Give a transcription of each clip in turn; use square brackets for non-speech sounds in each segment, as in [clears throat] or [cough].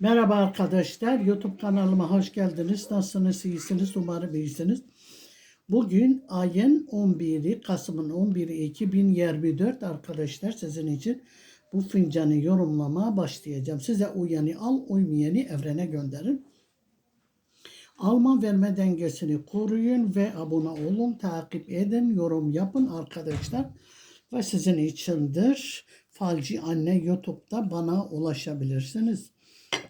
Merhaba arkadaşlar. YouTube kanalıma hoş geldiniz. Nasılsınız? İyisiniz? Umarım iyisiniz. Bugün ayın 11'i, Kasım'ın 11'i 2024 arkadaşlar sizin için bu fincanı yorumlamaya başlayacağım. Size uyanı al, uymayanı evrene gönderin. Alma verme dengesini koruyun ve abone olun, takip edin, yorum yapın arkadaşlar. Ve sizin içindir. Falci Anne YouTube'da bana ulaşabilirsiniz.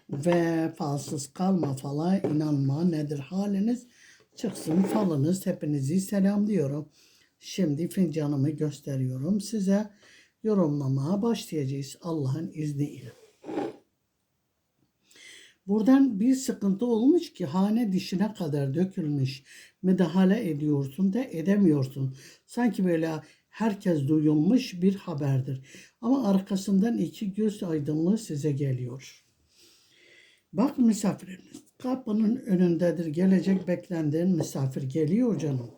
Ve falsız kalma fala inanma nedir haliniz? Çıksın falınız. Hepinizi selamlıyorum. Şimdi fincanımı gösteriyorum size. Yorumlamaya başlayacağız Allah'ın izniyle. Buradan bir sıkıntı olmuş ki hane dişine kadar dökülmüş. Müdahale ediyorsun da edemiyorsun. Sanki böyle herkes duyulmuş bir haberdir. Ama arkasından iki göz aydınlığı size geliyor. Bak misafiriniz kapının önündedir. Gelecek beklendiğin misafir geliyor canım.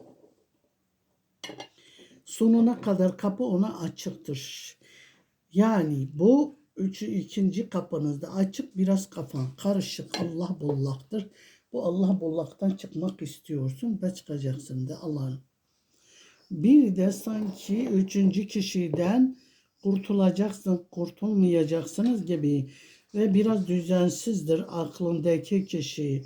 Sonuna kadar kapı ona açıktır. Yani bu üçü, ikinci kapınızda açık biraz kafan karışık Allah bullaktır. Bu Allah bullaktan çıkmak istiyorsun ve çıkacaksın da Allah'ın. Bir de sanki üçüncü kişiden kurtulacaksın, kurtulmayacaksınız gibi ve biraz düzensizdir aklındaki kişi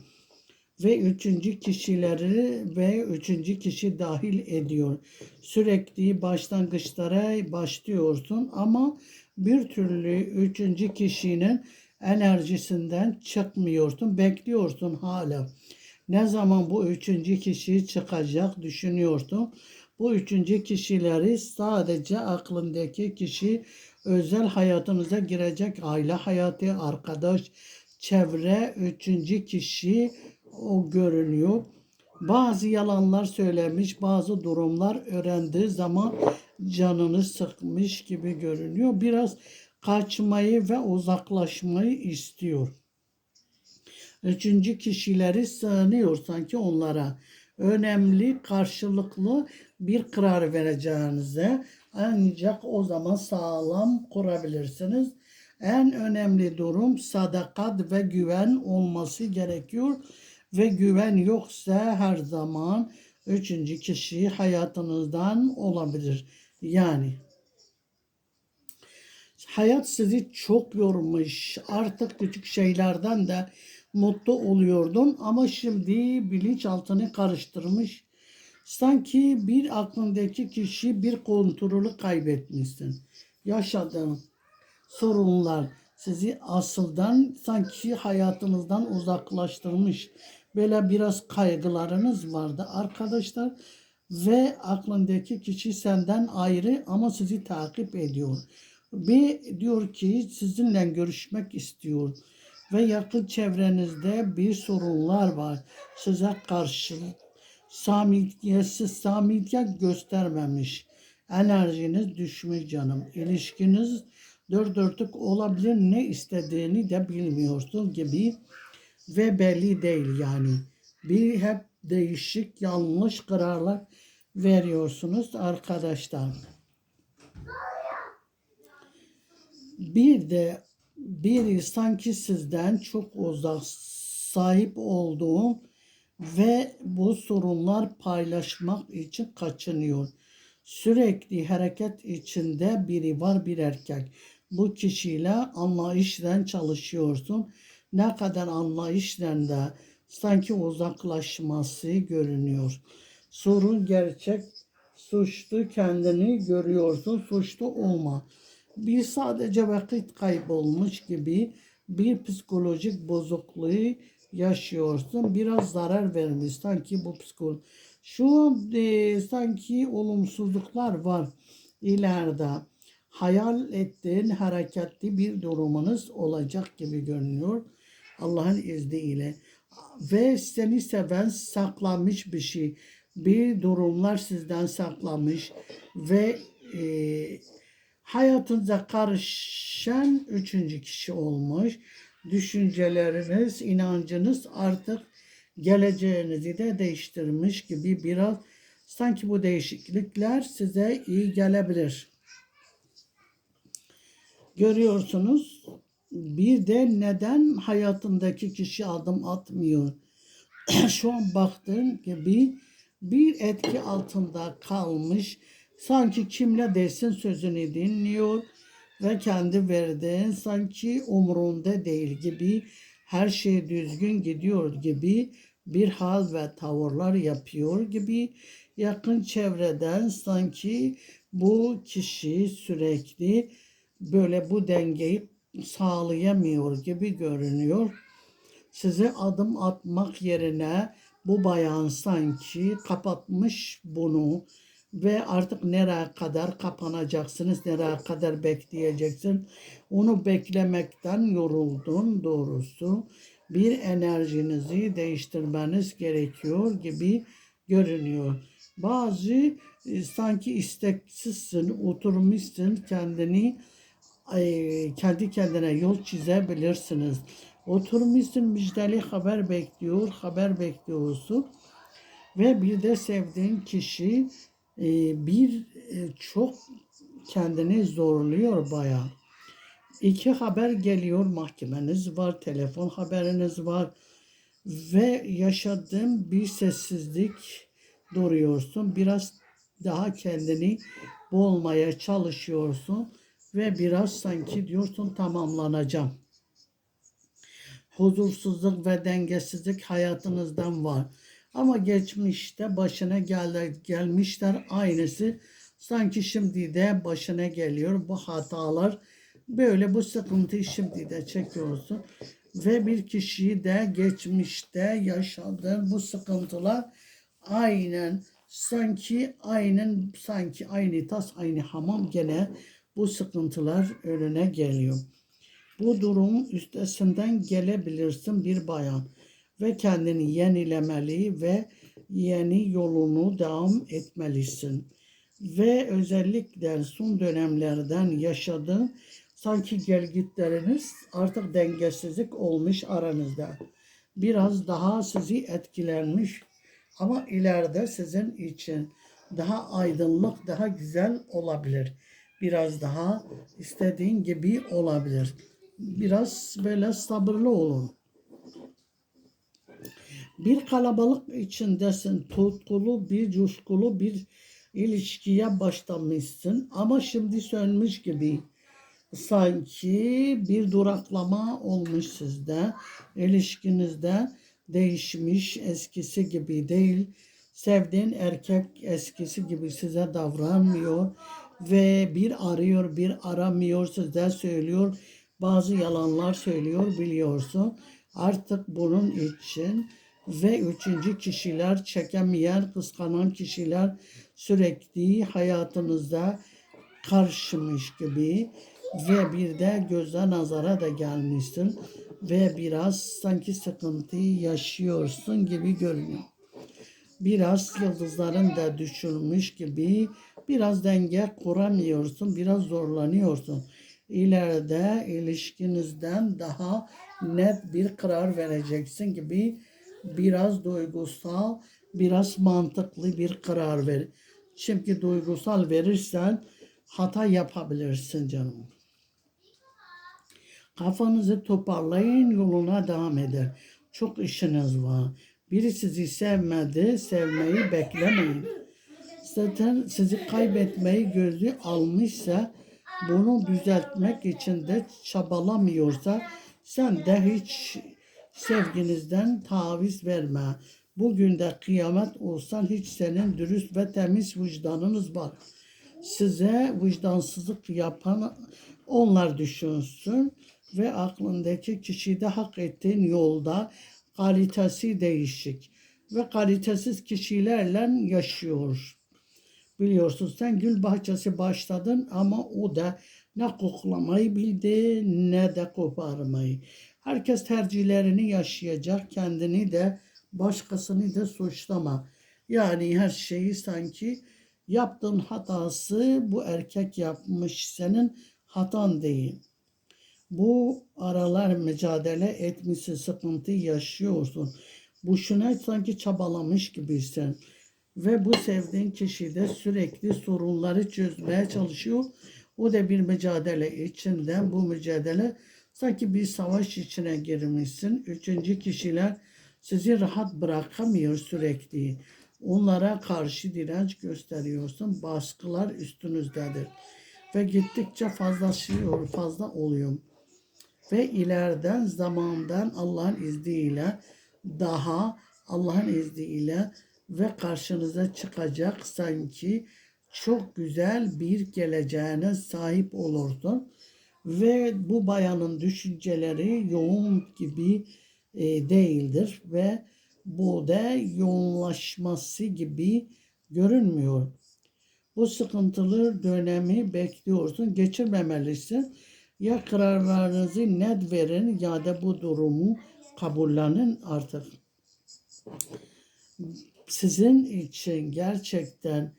ve üçüncü kişileri ve üçüncü kişi dahil ediyor. Sürekli başlangıçlara başlıyorsun ama bir türlü üçüncü kişinin enerjisinden çıkmıyorsun. Bekliyorsun hala. Ne zaman bu üçüncü kişi çıkacak düşünüyorsun. Bu üçüncü kişileri sadece aklındaki kişi özel hayatınıza girecek aile hayatı, arkadaş, çevre, üçüncü kişi o görünüyor. Bazı yalanlar söylemiş, bazı durumlar öğrendiği zaman canını sıkmış gibi görünüyor. Biraz kaçmayı ve uzaklaşmayı istiyor. Üçüncü kişileri sığınıyor sanki onlara. Önemli, karşılıklı bir karar vereceğinize ancak o zaman sağlam kurabilirsiniz. En önemli durum sadakat ve güven olması gerekiyor. Ve güven yoksa her zaman üçüncü kişi hayatınızdan olabilir. Yani hayat sizi çok yormuş. Artık küçük şeylerden de mutlu oluyordun ama şimdi bilinçaltını karıştırmış. Sanki bir aklındaki kişi bir kontrolü kaybetmişsin. Yaşadığın sorunlar sizi asıldan sanki hayatınızdan uzaklaştırmış. Böyle biraz kaygılarınız vardı arkadaşlar ve aklındaki kişi senden ayrı ama sizi takip ediyor. Ve diyor ki sizinle görüşmek istiyor ve yakın çevrenizde bir sorunlar var. Size karşı samimiyetsiz samimiyet göstermemiş. Enerjiniz düşmüş canım. İlişkiniz dört dörtlük olabilir. Ne istediğini de bilmiyorsun gibi ve belli değil yani. Bir hep değişik yanlış kararlar veriyorsunuz arkadaşlar. Bir de biri sanki sizden çok uzak sahip olduğu ve bu sorunlar paylaşmak için kaçınıyor. Sürekli hareket içinde biri var bir erkek. Bu kişiyle anlayışla çalışıyorsun. Ne kadar anlayışla da sanki uzaklaşması görünüyor. Sorun gerçek. Suçlu kendini görüyorsun. Suçlu olma. Bir sadece vakit kaybolmuş gibi bir psikolojik bozukluğu yaşıyorsun. Biraz zarar vermiş sanki bu psikolojik. Şu e, sanki olumsuzluklar var ileride. Hayal ettiğin hareketli bir durumunuz olacak gibi görünüyor. Allah'ın izniyle. Ve seni seven saklanmış bir şey. Bir durumlar sizden saklanmış ve e, hayatınıza karışan üçüncü kişi olmuş düşünceleriniz, inancınız artık geleceğinizi de değiştirmiş gibi biraz sanki bu değişiklikler size iyi gelebilir. Görüyorsunuz Bir de neden hayatındaki kişi adım atmıyor? [clears throat] Şu an baktığın gibi bir etki altında kalmış. Sanki kimle desin sözünü dinliyor ve kendi verdiğin sanki umrunda değil gibi her şey düzgün gidiyor gibi bir hal ve tavırlar yapıyor gibi yakın çevreden sanki bu kişi sürekli böyle bu dengeyi sağlayamıyor gibi görünüyor. Size adım atmak yerine bu bayan sanki kapatmış bunu ve artık nereye kadar kapanacaksınız, nereye kadar bekleyeceksin. Onu beklemekten yoruldun doğrusu. Bir enerjinizi değiştirmeniz gerekiyor gibi görünüyor. Bazı e, sanki isteksizsin, oturmuşsun kendini e, kendi kendine yol çizebilirsiniz. Oturmuşsun müjdeli haber bekliyor, haber bekliyorsun ve bir de sevdiğin kişi bir e, çok kendini zorluyor bayağı. İki haber geliyor, mahkemeniz var, telefon haberiniz var ve yaşadığın bir sessizlik duruyorsun. Biraz daha kendini boğulmaya çalışıyorsun ve biraz sanki diyorsun tamamlanacağım. Huzursuzluk ve dengesizlik hayatınızdan var. Ama geçmişte başına gel gelmişler aynısı sanki şimdi de başına geliyor bu hatalar. Böyle bu sıkıntıyı şimdi de çekiyorsun. Ve bir kişiyi de geçmişte yaşadığın bu sıkıntılar aynen sanki aynen sanki aynı tas aynı hamam gene bu sıkıntılar önüne geliyor. Bu durumun üstesinden gelebilirsin bir bayan ve kendini yenilemeli ve yeni yolunu devam etmelisin. Ve özellikle son dönemlerden yaşadığın sanki gelgitleriniz artık dengesizlik olmuş aranızda. Biraz daha sizi etkilenmiş ama ileride sizin için daha aydınlık, daha güzel olabilir. Biraz daha istediğin gibi olabilir. Biraz böyle sabırlı olun. Bir kalabalık içindesin, tutkulu bir coşkulu bir ilişkiye başlamışsın ama şimdi sönmüş gibi. Sanki bir duraklama olmuş sizde, ilişkinizde değişmiş, eskisi gibi değil. Sevdiğin erkek eskisi gibi size davranmıyor ve bir arıyor, bir aramıyor, size söylüyor. Bazı yalanlar söylüyor biliyorsun. Artık bunun için ve üçüncü kişiler çekemeyen, kıskanan kişiler sürekli hayatınızda karşımış gibi ve bir de göze nazara da gelmişsin ve biraz sanki sıkıntı yaşıyorsun gibi görünüyor. Biraz yıldızların da düşürmüş gibi biraz denge kuramıyorsun, biraz zorlanıyorsun. İleride ilişkinizden daha net bir karar vereceksin gibi biraz duygusal, biraz mantıklı bir karar ver. Çünkü duygusal verirsen hata yapabilirsin canım. Kafanızı toparlayın, yoluna devam eder. Çok işiniz var. Biri sizi sevmedi, sevmeyi beklemeyin. Zaten sizi kaybetmeyi gözü almışsa, bunu düzeltmek için de çabalamıyorsa, sen de hiç sevginizden taviz verme. Bugün de kıyamet olsan hiç senin dürüst ve temiz vicdanınız var. Size vicdansızlık yapan onlar düşünsün ve aklındaki kişi de hak ettiğin yolda kalitesi değişik ve kalitesiz kişilerle yaşıyor. Biliyorsun sen gül bahçesi başladın ama o da ne koklamayı bildi ne de koparmayı. Herkes tercihlerini yaşayacak, kendini de başkasını da suçlama. Yani her şeyi sanki yaptığın hatası bu erkek yapmış, senin hatan değil. Bu aralar mücadele etmişsin, sıkıntı yaşıyorsun. Bu şuna sanki çabalamış gibisin. Ve bu sevdiğin kişi de sürekli sorunları çözmeye çalışıyor. O da bir mücadele içinde bu mücadele Sanki bir savaş içine girmişsin. Üçüncü kişiler sizi rahat bırakamıyor sürekli. Onlara karşı direnç gösteriyorsun. Baskılar üstünüzdedir. Ve gittikçe fazlaşıyor, fazla oluyor. Ve ileriden zamandan Allah'ın izniyle daha Allah'ın izniyle ve karşınıza çıkacak sanki çok güzel bir geleceğine sahip olursun. Ve bu bayanın düşünceleri yoğun gibi e, değildir ve bu da yoğunlaşması gibi görünmüyor. Bu sıkıntılı dönemi bekliyorsun, geçirmemelisin. Ya kararlarınızı net verin ya da bu durumu kabullenin artık. Sizin için gerçekten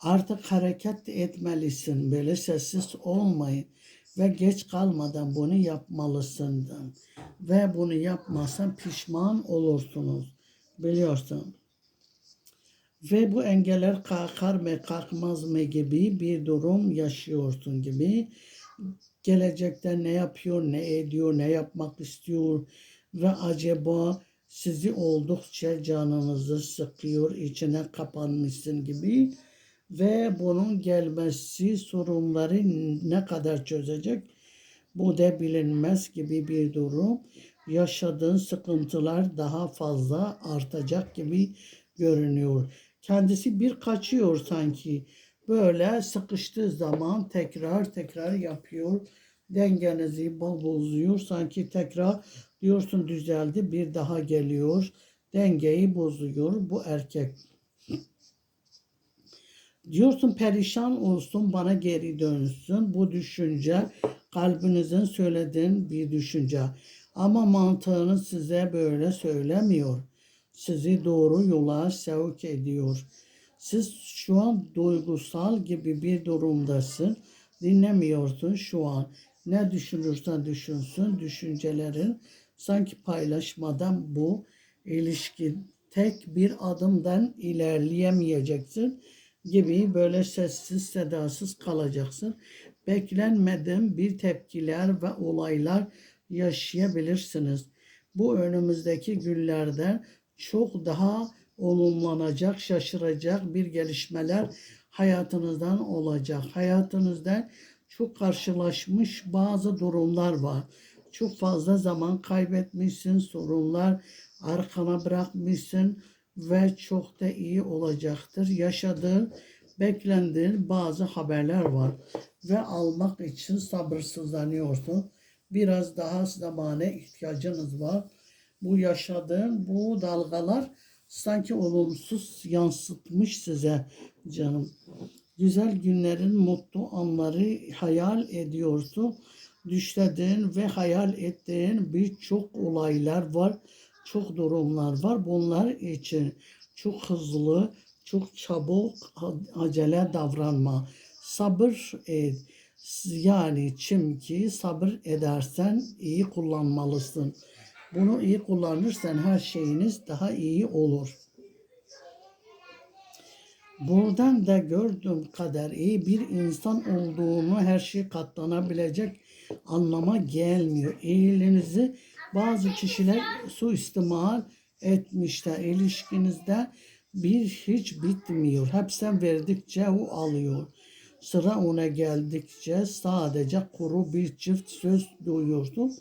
artık hareket etmelisin. Böyle sessiz olmayın ve geç kalmadan bunu yapmalısın. Ve bunu yapmazsan pişman olursunuz. Biliyorsun. Ve bu engeller kalkar mı kalkmaz mı gibi bir durum yaşıyorsun gibi. Gelecekte ne yapıyor, ne ediyor, ne yapmak istiyor ve acaba sizi oldukça canınızı sıkıyor, içine kapanmışsın gibi ve bunun gelmesi sorunları ne kadar çözecek bu da bilinmez gibi bir durum. Yaşadığın sıkıntılar daha fazla artacak gibi görünüyor. Kendisi bir kaçıyor sanki. Böyle sıkıştığı zaman tekrar tekrar yapıyor. Dengenizi bozuyor. Sanki tekrar diyorsun düzeldi bir daha geliyor. Dengeyi bozuyor bu erkek. Diyorsun perişan olsun bana geri dönsün. Bu düşünce kalbinizin söylediğin bir düşünce. Ama mantığınız size böyle söylemiyor. Sizi doğru yola sevk ediyor. Siz şu an duygusal gibi bir durumdasın. Dinlemiyorsun şu an. Ne düşünürsen düşünsün düşüncelerin sanki paylaşmadan bu ilişki tek bir adımdan ilerleyemeyeceksin gibi böyle sessiz sedasız kalacaksın. Beklenmedim bir tepkiler ve olaylar yaşayabilirsiniz. Bu önümüzdeki günlerde çok daha olumlanacak, şaşıracak bir gelişmeler hayatınızdan olacak. Hayatınızda çok karşılaşmış bazı durumlar var. Çok fazla zaman kaybetmişsin, sorunlar arkana bırakmışsın ve çok da iyi olacaktır. Yaşadığın, beklendiğin bazı haberler var ve almak için sabırsızlanıyorsun. Biraz daha zamana ihtiyacınız var. Bu yaşadığın bu dalgalar sanki olumsuz yansıtmış size canım. Güzel günlerin mutlu anları hayal ediyorsun. Düşlediğin ve hayal ettiğin birçok olaylar var çok durumlar var. Bunlar için çok hızlı, çok çabuk, acele davranma. Sabır et. Yani çünkü sabır edersen iyi kullanmalısın. Bunu iyi kullanırsan her şeyiniz daha iyi olur. Buradan da gördüğüm kadar iyi bir insan olduğunu her şey katlanabilecek anlama gelmiyor. İyiliğinizi bazı kişiler suistimal etmişler. İlişkinizde bir hiç bitmiyor. Hep sen verdikçe o alıyor. Sıra ona geldikçe sadece kuru bir çift söz duyuyorsun.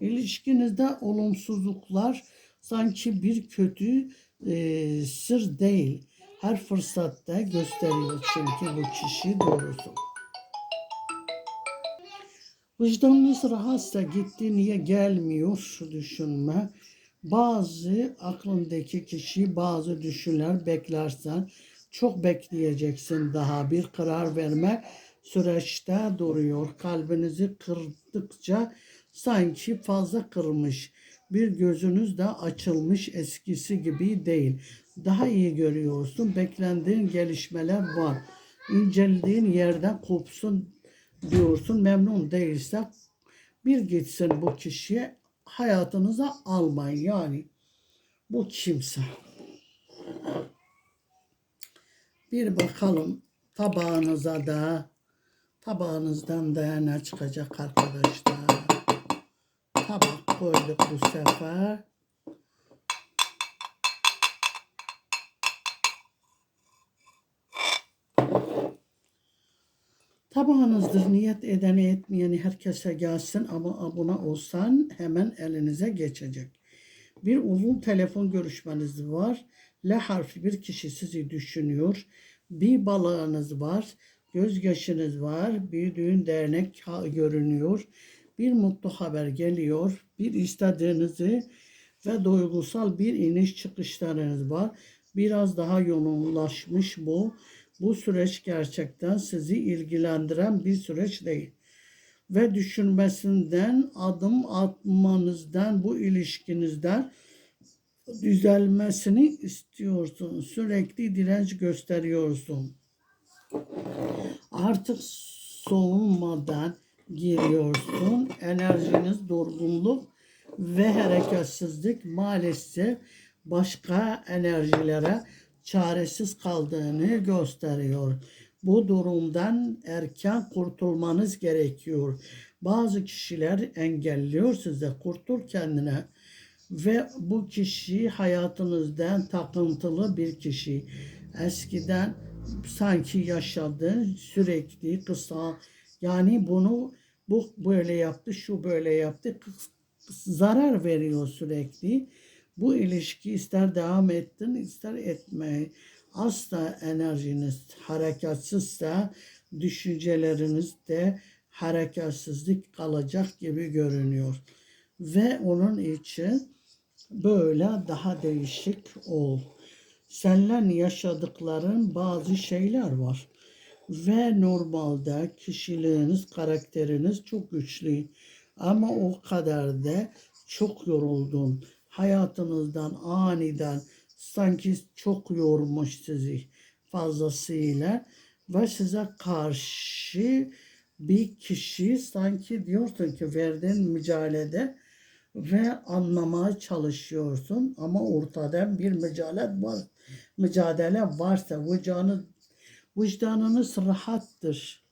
İlişkinizde olumsuzluklar sanki bir kötü e, sır değil. Her fırsatta gösteriyor çünkü bu kişi doğrusu. Vicdanınız rahatsa gitti niye gelmiyor düşünme. Bazı aklındaki kişi bazı düşünler beklersen çok bekleyeceksin daha bir karar verme süreçte duruyor. Kalbinizi kırdıkça sanki fazla kırmış. Bir gözünüz de açılmış eskisi gibi değil. Daha iyi görüyorsun. Beklendiğin gelişmeler var. İnceldiğin yerden kopsun diyorsun memnun değilse bir gitsin bu kişiye hayatınıza almayın yani bu kimse. Bir bakalım tabağınıza da tabağınızdan da ne çıkacak arkadaşlar. tabak koyduk bu sefer. Tabağınızdır. Niyet edeni etmeyeni herkese gelsin ama abone olsan hemen elinize geçecek. Bir uzun telefon görüşmeniz var. L harfi bir kişi sizi düşünüyor. Bir balığınız var. Gözyaşınız var. Bir düğün dernek görünüyor. Bir mutlu haber geliyor. Bir istediğinizi ve duygusal bir iniş çıkışlarınız var. Biraz daha yoğunlaşmış bu. Bu süreç gerçekten sizi ilgilendiren bir süreç değil. Ve düşünmesinden, adım atmanızdan, bu ilişkinizden düzelmesini istiyorsun. Sürekli direnç gösteriyorsun. Artık soğumadan giriyorsun. Enerjiniz durgunluk ve hareketsizlik maalesef başka enerjilere çaresiz kaldığını gösteriyor. Bu durumdan erken kurtulmanız gerekiyor. Bazı kişiler engelliyor size kurtul kendine ve bu kişi hayatınızdan takıntılı bir kişi. Eskiden sanki yaşadı sürekli kısa yani bunu bu böyle yaptı şu böyle yaptı zarar veriyor sürekli. Bu ilişki ister devam ettin ister etme. Asla enerjiniz hareketsizse düşünceleriniz de hareketsizlik kalacak gibi görünüyor. Ve onun için böyle daha değişik ol. Seninle yaşadıkların bazı şeyler var. Ve normalde kişiliğiniz, karakteriniz çok güçlü. Ama o kadar da çok yoruldun. Hayatınızdan aniden sanki çok yormuş sizi fazlasıyla ve size karşı bir kişi sanki diyorsun ki verdiğin mücadelede ve anlamaya çalışıyorsun ama ortada bir mücadele var. Mücadele varsa vicdanı, vicdanınız rahattır.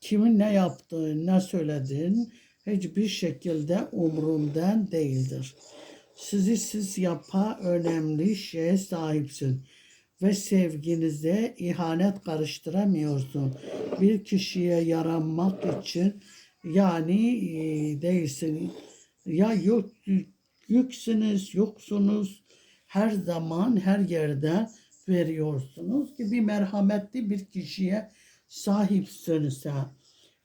Kimin ne yaptığı, ne söylediğin hiçbir şekilde umrundan değildir. Sizi siz yapa önemli şeye sahipsin ve sevginize ihanet karıştıramıyorsun. Bir kişiye yaranmak için yani e, değilsin ya yok yüksünüz, yoksunuz. Her zaman her yerde veriyorsunuz ki bir merhametli bir kişiye sahipsiniz.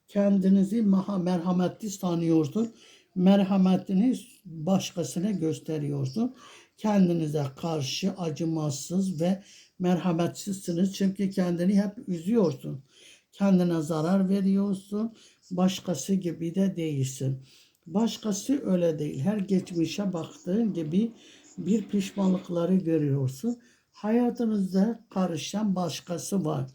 Kendinizi merhametli sanıyorsun. Merhametini başkasına gösteriyorsun. Kendinize karşı acımasız ve merhametsizsiniz. Çünkü kendini hep üzüyorsun. Kendine zarar veriyorsun. Başkası gibi de değilsin. Başkası öyle değil. Her geçmişe baktığın gibi bir pişmanlıkları görüyorsun. Hayatınızda karışan başkası var.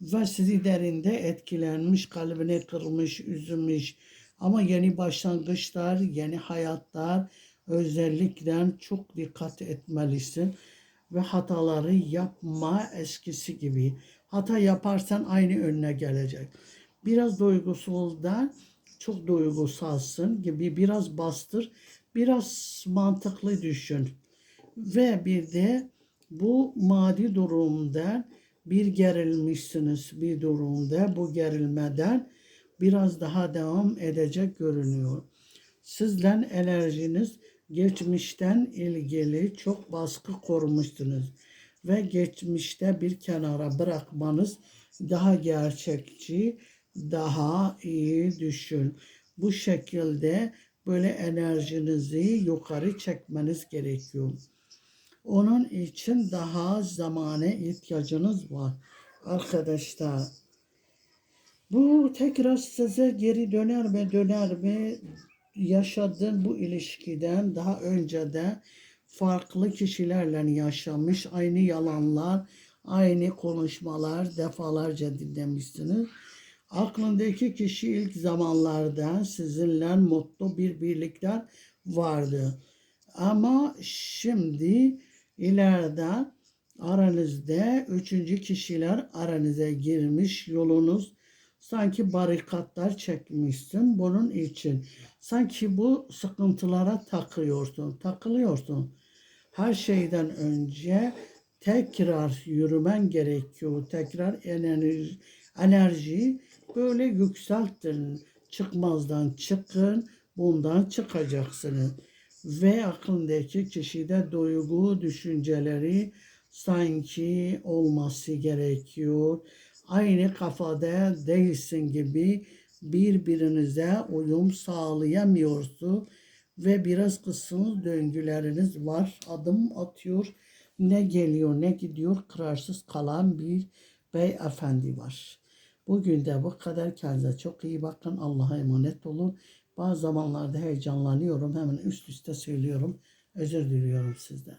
Ve sizi derinde etkilenmiş, kalbini kırmış, üzülmüş. Ama yeni başlangıçlar, yeni hayatlar özellikle çok dikkat etmelisin. Ve hataları yapma eskisi gibi. Hata yaparsan aynı önüne gelecek. Biraz duygusaldan çok duygusalsın gibi biraz bastır, biraz mantıklı düşün. Ve bir de bu maddi durumda bir gerilmişsiniz bir durumda bu gerilmeden biraz daha devam edecek görünüyor. Sizden enerjiniz geçmişten ilgili çok baskı korumuştunuz ve geçmişte bir kenara bırakmanız daha gerçekçi, daha iyi düşün. Bu şekilde böyle enerjinizi yukarı çekmeniz gerekiyor. Onun için daha zamana ihtiyacınız var arkadaşlar. Bu tekrar size geri döner mi döner mi yaşadığın bu ilişkiden daha önce de farklı kişilerle yaşamış aynı yalanlar, aynı konuşmalar defalarca dinlemişsiniz. Aklındaki kişi ilk zamanlarda sizinle mutlu bir birlikler vardı. Ama şimdi ileride aranızda üçüncü kişiler aranıza girmiş yolunuz sanki barikatlar çekmişsin bunun için. Sanki bu sıkıntılara takıyorsun, takılıyorsun. Her şeyden önce tekrar yürümen gerekiyor. Tekrar enerji, enerji böyle yükseltin. Çıkmazdan çıkın, bundan çıkacaksınız. Ve aklındaki kişide duygu, düşünceleri sanki olması gerekiyor. Aynı kafada değilsin gibi birbirinize uyum sağlayamıyorsun ve biraz kısım döngüleriniz var. Adım atıyor. Ne geliyor ne gidiyor kararsız kalan bir beyefendi var. Bugün de bu kadar. Kendinize çok iyi bakın. Allah'a emanet olun. Bazı zamanlarda heyecanlanıyorum. Hemen üst üste söylüyorum. Özür diliyorum sizden.